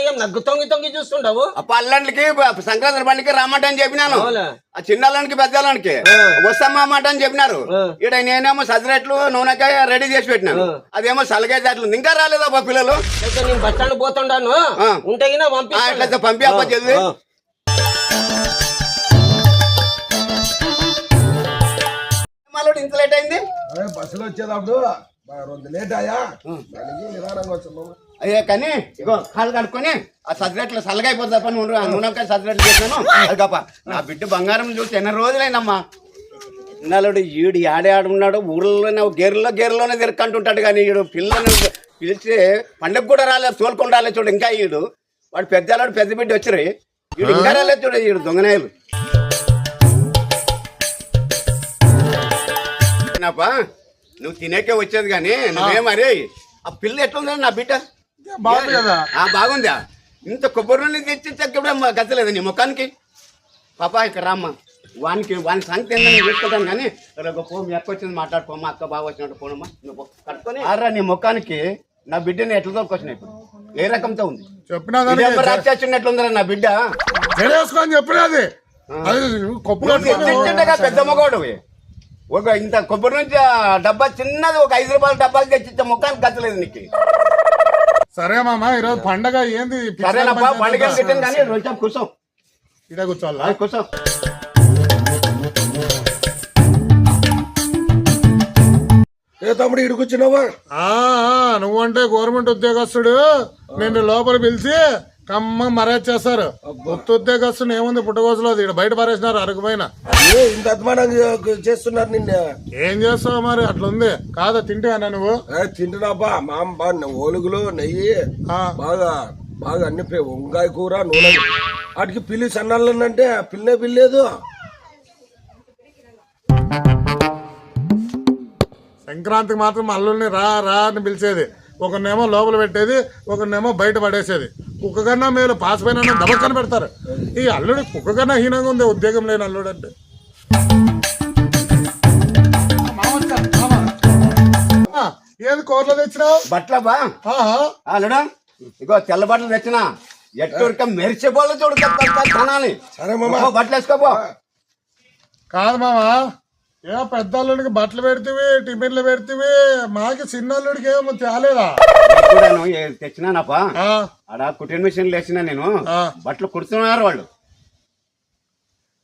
ఏం నగ్గు తొంగి తొంగి చూస్తుండవు పల్లెండ్లకి సంక్రాంతి పండుగకి రమ్మంటని చెప్పినాను అవునా? ఆ చిన్నాళ్ళకి పెద్దవాళ్ళకి వస్తామన్నమాట అని చెప్పినారు. ఇక్కడ నేనేమో సదిరెట్లు నూనెకాయ రెడీ చేసి పెట్టినాను. అదేమో దాట్లు ఉంది. ఇంకా రాలేదా బా పిల్లలు నేను బస్ స్టాండ్ పోతుండాను. ఉంటే పంపి అప్ప జల్దీ. ఆ. మళ్ళీ ఇంత లేట్ అయింది బస్సులో వచ్చేటప్పుడు రెండు లేట్ అయ్యా దానికి నిదానంగా వచ్చాము అయ్యే కానీ ఇగో కాళ్ళు కడుక్కొని ఆ సదిరెట్లు సల్లగైపోతుంది తప్ప నువ్వు ఆ నూనెకాయ సదిరెట్లు చేశాను అది గప్ప. నా బిడ్డ బంగారం చూసి ఎన్ని రోజులైందమ్మా? నలుడు ఈడు ఆడే ఆడున్నాడు ఊర్లోనే గేర్లో గేర్లోనే తిరక్కంటుంటాడు కానీ ఈడు పిల్లని పిలిచి పండుగ కూడా రాలేదు తోలుకొని రాలేదు చూడు ఇంకా ఈడు. వాడు పెద్దలాడు పెద్ద బిడ్డ వచ్చారు ఈడు ఇంకా రాలేదు చూడు ఈడు దొంగనాయలు. నువ్వు తినేకే వచ్చేది కానీ నువ్వే మరి ఆ పిల్ల ఎట్లుందని నా బిడ్డ? బాగుంది కదా? ఆ బాగుందా. ఇంత కొబ్బరి నూనె తెచ్చి చక్కగా గచ్చలేదు నీ ముఖానికి. పాపా ఇక్కడ రామ్మా. వానికి వాని సంగతి ఏందని చూసుకుంటాను కానీ రేపు పో మీ అక్క వచ్చింది మాట్లాడుకో మా అక్క బాగా వచ్చినట్టు పోనమ్మా నువ్వు. కట్టుకొని ఆరా నీ ముఖానికి నా బిడ్డని ఎట్లా తోలుకొచ్చినాయి ఇప్పుడు? ఏ రకంతో ఉంది? చెప్పినా కానీ రాక్షసున్నట్లుందిరా నా బిడ్డ? చెప్పినది పెద్ద మగవాడు ఒక ఇంత కొబ్బరి నుంచి డబ్బా చిన్నది ఒక ఐదు రూపాయల డబ్బాలు తెచ్చిచ్చే ముఖానికి గచ్చలేదు నీకు. సరే మామ ఈరోజు పండగ ఏంది? సరేనప్పా పండుగ తిట్టాను కానీ రోజు కూర్చో. ఇడే కూర్చోవాలా? కూర్చో. ఏ తమ్ముడు ఇడికి వచ్చినావా నువ్వంటే గవర్నమెంట్ ఉద్యోగస్తుడు. నిన్ను లోపల పిలిచి కమ్మ మరేజ్ చేస్తారు. కొత్త ఉద్యోగస్తుడు ఏముంది పుట్టగోసలో ఇక్కడ బయట పారేసినారు అరకు పైన ఏ ఇంత చేస్తున్నారు నిన్న? ఏం చేస్తావు మరి? అట్లుంది. కాదా తింటేనా నువ్వు? తింటున్నాపా మామ బాగా ఓలుగులు నెయ్యి. బాగా బాగా అన్ని వంకాయ కూర నూనె. వాటికి పిల్లి సన్నాలంటే పిల్లనే పిల్లేదు. సంక్రాంతికి మాత్రం అల్లుల్ని రా రా అని పిలిచేది. ఒకరినేమో లోపల పెట్టేది ఒకరినేమో బయట పడేసేది. కుక్క కన్నా మేలు పాస్ పైన దబక్కన పెడతారు ఈ అల్లుడు కుక్క కన్నా హీనంగా ఉంది ఉద్యోగం లేని అల్లుడు అంటే ఏది కూరలో తెచ్చినావు బట్ల అల్లుడా ఇగో తెల్ల బట్టలు తెచ్చిన ఎట్టుక మెరిచిపోలే చూడు. బట్టలు వేసుకోపో కాదు మామా ఏ పెద్ద అల్లుడికి బట్టలు పెడితివి టిఫిన్లు పెడితివి మాకి చిన్న అల్లుడికి ఏమో తేలేదా? తెచ్చినానప్పా ఆ, ఆడ కుట్టిన మిషన్ లేచిన నేను. బట్టలు కుడుతున్నారు వాళ్ళు.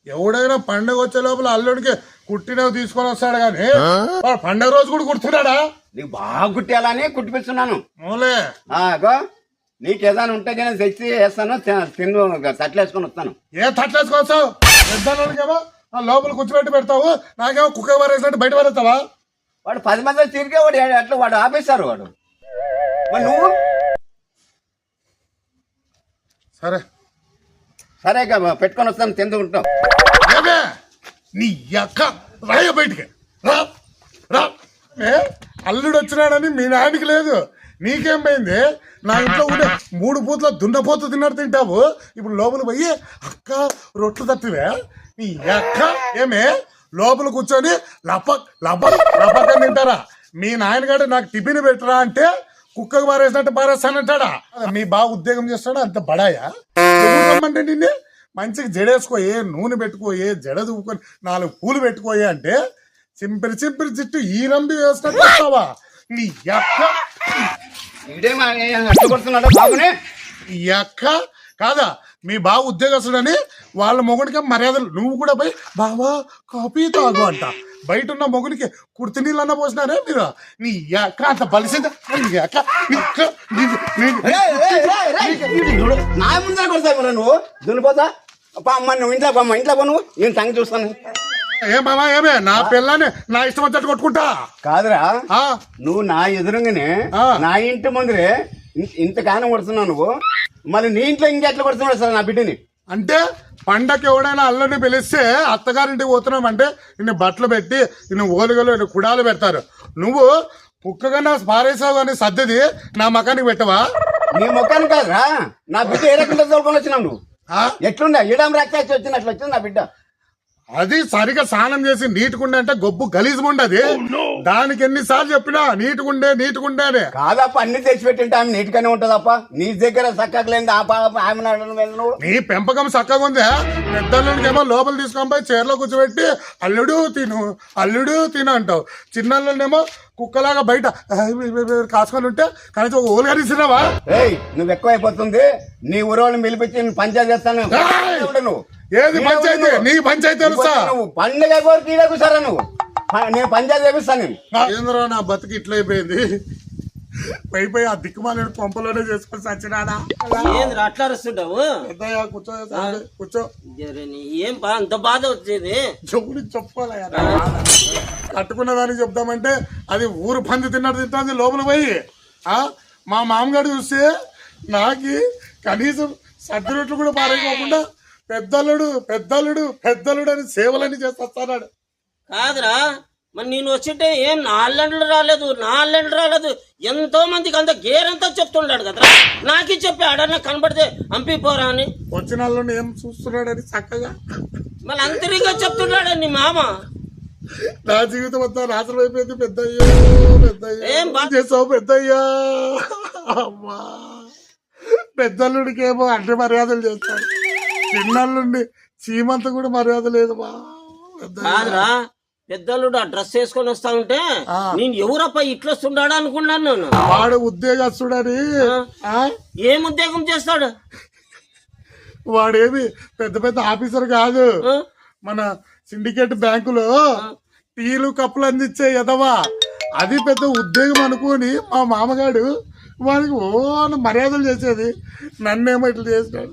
ఎవడైనా పండగ వచ్చే లోపల అల్లుడికి కుట్టినవి తీసుకొని వస్తాడు కానీ పండగ రోజు కూడా కుడుతున్నాడా? నీకు బాగా కుట్టేయాలని కుట్టిపిస్తున్నాను. నీకు ఏదైనా ఉంటే నేను తెచ్చి వేస్తాను తి- తిన్ను తట్లు వేసుకొని వస్తాను. ఏ తట్లేసుకొస్తావు పెద్దోళ్ళకేమో ఆ లోపల కూర్చోబెట్టి పెడతావు? నాకేమో కుక్క పారేసినట్టు బయట పారేస్తావా వాడు పది మంది తిరిగే వాడు అట్లా వాడు ఆపేశారు వాడు. మరి నువ్వు? సరే. సరే ఇక పెట్టుకొని వస్తాను తిందుకుంటాం ఏమే? నీ అక్క రాయ బయటికి. రా. రా. ఏ? అల్లుడు వచ్చినాడని మీ నాయనకి లేదు. నీకేం పోయింది? నా ఇంట్లో ఉండే మూడు పూతల దున్నపోతు తిన్నట్టు తింటావు. ఇప్పుడు లోపల పోయి అక్క రొట్లు తట్టివే. నీ అక్క ఏమే? లోపల కూర్చొని లపక్ లపక్ లపక్ తింటారా? మీ నాయనగాడు నాకు టిఫిన్ పెట్టరా అంటే కుక్కకు పారేసినట్టు పారేస్తానంటాడా? మీ బాగా ఉద్యోగం చేస్తాడా? అంత బడాయా రమ్మంటే నిన్నే మంచిగా జడేసుకోయే నూనె పెట్టుకోయే జడ దువ్వుకొని నాలుగు పూలు పెట్టుకోయే అంటే చింపిరి చింపిరి జిట్టు ఈ రంబి వేసినట్టు వస్తావా నీ అక్క ఈ అక్క కాదా? మీ బావ ఉద్యోగస్తుడని వాళ్ళ మొగుడికి మర్యాదలు. నువ్వు కూడా పోయి బావా కాఫీ తాగు అంట. బయట ఉన్న మొగుడికి కుర్తి నీళ్ళన్న పోసినారే మీరు? నీ అక్క అంత బలిసిందా? నీ అక్క నీ కొడతావు నువ్వు? దున్నిపోతా అప్పా అమ్మ నువ్వు ఇంట్లో అమ్మ ఇంట్లో పో నువ్వు. నేను సంగతి చూస్తాను. ఏమే? నా పిల్లని నా ఇష్టం వచ్చేట్టు కొట్టుకుంటా? కాదురా. ఆ, నువ్వు నా ఎదురుగానే ఆ. నా ఇంటి ముందరే ఇన్- ఇంతగానం కొడుతున్నావు నువ్వు? మరి నీ ఇంట్లో ఇంకెట్లా కొడుతున్నాడు సార్ నా బిడ్డని? అంటే పండగకి ఎవడైనా అల్లుడిని పిలిస్తే అత్తగారింటికి పోతున్నాం అంటే నిన్ను బట్టలు పెట్టి నిన్ను ఓలుగలు నిన్ను కుడాలు పెడతారు. నువ్వు కుక్కగా పారేసావు కానీ సర్దిది నా మకానికి పెట్టవా? నీ ముఖాన్ని కాదురా. నా బిడ్డ ఏ రకంగా తోలుకొని వచ్చినావు నువ్వు? ఎట్లుండే? ఈడాం రాక్షసి వచ్చినట్లు వచ్చింది నా బిడ్డ. అది సరిగా స్నానం చేసి నీటుకుండే అంటే గొబ్బు గలీజుండది దానికి ఎన్నిసార్లు చెప్పినా నీటుకుండే నీటుకుండే అని. కాదప్ప అన్ని తెచ్చిపెట్టింటే ఆమె నీట్గానే ఉంటదప్ప. నీ దగ్గర చక్కగలేదు ఆ పాప ఆమె నీ పెంపకం చక్కగా ఉంది. పెద్దోళ్ళకేమో లోపల తీసుకొని పోయి చీరలో కూర్చోబెట్టి అల్లుడు తిను అల్లుడు తిను అంటావు. చిన్నోళ్ళనేమో కుక్కలాగా బయట కాసుకొని ఉంటే కనీసం ఒక ఓలు కనిసినావా ఏయ్ నువ్వు ఎక్కువ అయిపోతుంది. నీ ఊరోళ్ళని పిలిపించి నేను పంచాయతీ చేస్తాను! ఎవడు నువ్వు? ఏది పంచాయతీ? నీ పంచాయతీ తెలుసా? నువ్వు పండుగ కోరి తీడకు సరే నువ్వు? ప- నేను పంచాయతీ చేపిస్తాను నేను. ఏంద్రా నా బతుకు ఇట్లయిపోయింది పై పై ఆ దిక్కుమాలేడు పంపలోనే చేసుకొని సచ్చినాడా ఏంది అట్లా అరుస్తుండవు పెద్దయ్యా కూర్చో కూర్చో. జరే నీ ఏం బా అంత బాధ వచ్చేది? చెవులు చెప్పుకోలే కట్టుకున్న దానికి చెప్దామంటే అది ఊరు పంది తిన్నట్టు తింటుంది లోపల పోయి. మా మామగారు చూస్తే నాకి కనీసం సర్దినట్లు కూడా పారైపోకుండా పెద్దలుడు పెద్దలుడు పెద్దలుడు అని సేవలన్నీ చేస్తాడు కాదురా మరి నేను వచ్చింటే ఏం నా అల్లెండ్లు రాలేదు నా అల్లెండ్లు రాలేదు. ఎంతో మందికి అంత గేరంతా చెప్తున్నాడు కదరా. నాకే చెప్పి ఆడన్నా కనబడితే అంపిపోరా అని. వచ్చిన ఏం చూస్తున్నాడని చక్కగా మళ్ళీ అంతరిగా చెప్తున్నాడు నీ మామ. నా జీవితం అంతా నాశనం అయిపోయింది పెద్దయ్యో పెద్దయ్యో. చేసావు పెద్దయ్యా? అమ్మా. పెద్దల్లుడికి ఏమో అన్ని మర్యాదలు చేస్తాడు. చిన్నల్లుండి చీమంత కూడా మర్యాద లేదు. కాదురా పెద్దలుడు ఆ డ్రెస్ వేసుకొని వస్తా ఉంటే. నేను ఎవరప్ప ఇట్లా వస్తున్నాడు అనుకున్నాను నేను. వాడు ఉద్యోగస్తుడని? ఏం ఉద్యోగం చేస్తాడు? వాడేమి పెద్ద పెద్ద ఆఫీసర్ కాదు? మన సిండికేట్ బ్యాంకులో టీలు కప్పులు అందించే ఎదవా అది పెద్ద ఉద్యోగం అనుకొని మా మామగాడు వాడికి ఓ మర్యాదలు చేసేది. నన్నేమో ఇట్లా చేసినాడు.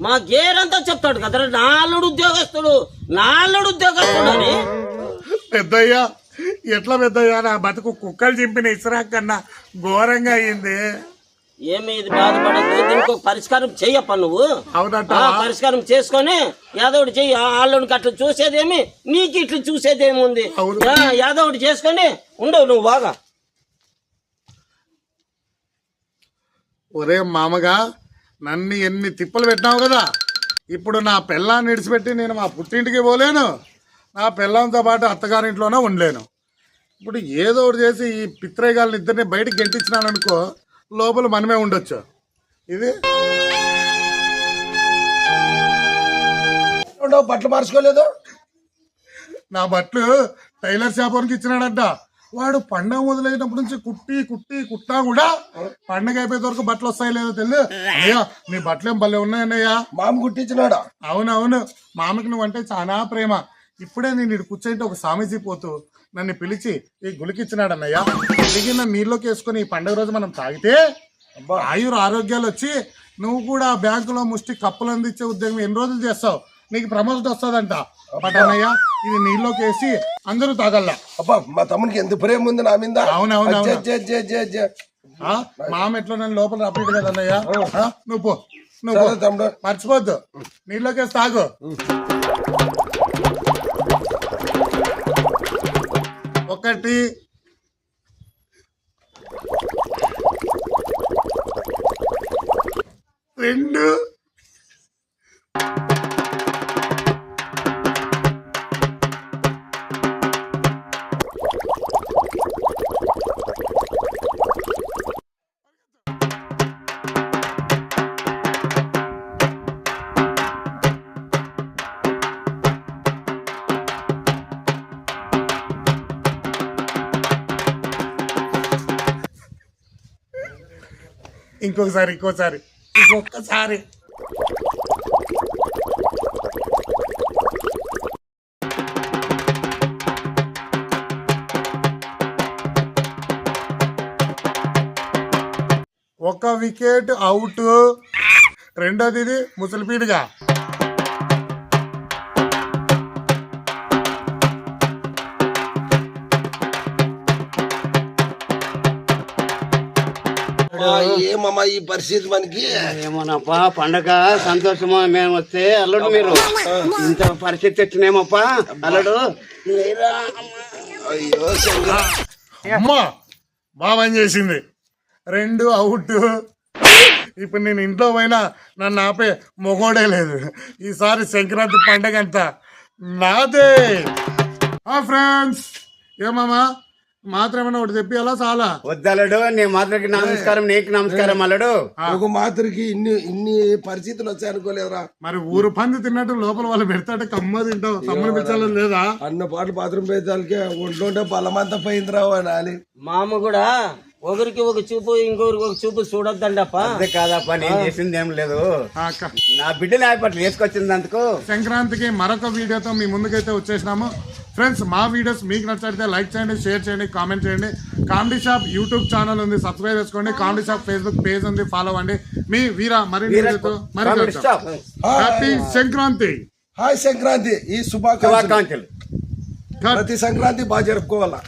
మా గేరంతా చెప్తాడు కదరా నాలుడు ఉద్యోగస్తుడు నాలుడు ఉద్యోగస్తుడు అని. పెద్దయ్యా ఎట్లా పెద్దయ్యా నా బతుకు కుక్కలు చింపిన ఇసురా కన్నా ఘోరంగా అయింది ఏమి ఇది బాధపడద్దు దీనికి పరిష్కారం చెయ్యప్ప నువ్వు. పరిష్కారం చేసుకొని యాదవుడు చెయ్యి ఆ ఆళ్ళోనికి అట్లా చూసేదేమి నీకు ఇట్లా చూసేదేముంది యాదవుడు చేసుకొని ఉండవు నువ్వు బాగా ఒరే మామగా నన్ను ఎన్ని తిప్పలు పెట్టినావు కదా? ఇప్పుడు నా పెళ్ళాన్ని విడిచిపెట్టి నేను మా పుట్టింటికి పోలేను. నా పెళ్ళంతో పాటు అత్తగారింట్లోనే ఉండలేను. ఇప్పుడు ఏదో ఒకటి చేసి ఈ పిత్రేగాళ్ళని ఇద్దరిని బయటికి గెంటించినాను అనుకో లోపల మనమే ఉండొచ్చు. ఇది? బట్టలు మార్చుకోలేదు? నా బట్టలు టైలర్ షాపోనికి ఇచ్చినాడంట. వాడు పండగ మొదలైనప్పటి నుంచి కుట్టి కుట్టి కుట్టినా కూడా పండగ అయిపోయే వరకు బట్టలు వస్తాయి లేదో తెలియదు అయ్యా నీ బట్టలు ఏం భలే ఉన్నాయన్నయ్యా? మామ కుట్టించినాడా? అవునవును. మామకి నువ్వంటే చాలా ప్రేమ. ఇప్పుడే నేను ఇటు కూర్చుంటే ఒక స్వామీజీ పోతూ నన్ను పిలిచి ఈ గులికిచ్చినాడు అన్నయ్య దిగిన నీళ్ళలోకి వేసుకొని ఈ పండుగ రోజు మనం తాగితే ఆయుర ఆరోగ్యాలు వచ్చి నువ్వు కూడా బ్యాంకులో ముష్టి కప్పులు అందించే ఉద్యోగం ఎన్ని రోజులు చేస్తావు? నీకు ప్రమోషన్ వస్తుందంట. బట్ అన్నయ్య ఇది నీళ్ళలోకి వేసి అందరూ తాగల్లా. అబ్బా మా తమ్మునికి ఎంత ప్రేమ ఉంది నా మీద. అవునవును, అవును. జే, జే, జే, జే, జే. ఆ? మామ ఎట్లా నన్ను లోపల రప్పిడు కదా అన్నయ్య? ఆ? నువ్వు నువ్వు మర్చిపోద్దు. నీళ్ళలోకి వేసి తాగు. ఒకటి. రెండు. ఇంకొకసారి ఇంకోసారి. ఇంకొకసారి. ఒక వికెట్ అవుట్. రెండోది ఇది ముసలిపీడిగా. ఏమమ్మా ఈ పరిస్థితి మనకి? ఏమోనప్పా పండగ సంతోషమా? మేము వస్తే అల్లుడు మీరు. ఇంత పరిస్థితి వచ్చినేమప్పా అల్లుడు. అయ్యో శంకర్. అమ్మా బాగా పని చేసింది? రెండు అవుట్. ఇప్పుడు నేను ఇంట్లో పోయినా నన్ను ఆపే మొగోడే లేదు. ఈసారి సంక్రాంతి పండగ అంతా నాదే. ఆ ఫ్రెండ్స్ ఏమామా మాత్రం ఏమన్నా ఒకటి చెప్పి అలా చాలా వద్దలడు నీ మాత్రకి నమస్కారం నీకు నమస్కారం అల్లుడు ఒక మాత్రకి ఇన్ని ఇన్ని పరిస్థితులు వచ్చాయి అనుకోలేదురా. మరి ఊరు పంది తిన్నట్టు లోపల వాళ్ళు పెడతాటే కమ్మ తింటావు తమ్ముడు పిచ్చాలని లేదా? అన్న పాటలు బాత్రూమ్ పోయేదానికి ఒంట్లో బలమంతా పోయిందిరా అనాలి మామ కూడా ఒకరికి ఒక చూపు ఇంకొకరికి ఒక చూపు చూడొద్దండప్ప. అదే కాదప్ప నేను చేసింది ఏం లేదు. నా బిడ్డని ఆయపట్లు వేసుకొచ్చినందుకు సంక్రాంతికి మరొక వీడియోతో మీ ముందుకైతే వచ్చేసినాము. ఫ్రెండ్స్ మా వీడియోస్ మీకు నచ్చితే లైక్ చేయండి షేర్ చేయండి కామెంట్ చేయండి. కామెడీ షాప్ యూట్యూబ్ ఛానల్ ఉంది సబ్స్క్రైబ్ చేసుకోండి. కామెడీ షాప్ ఫేస్బుక్ పేజ్ ఉంది ఫాలో అవ్వండి. మీ వీర మరి స్టాప్ హ్యాపీ సంక్రాంతి హాయ్ సంక్రాంతి ఈ శుభాకాంక్షలు. ప్రతి సంక్రాంతి బాగా జరుపుకోవాలా?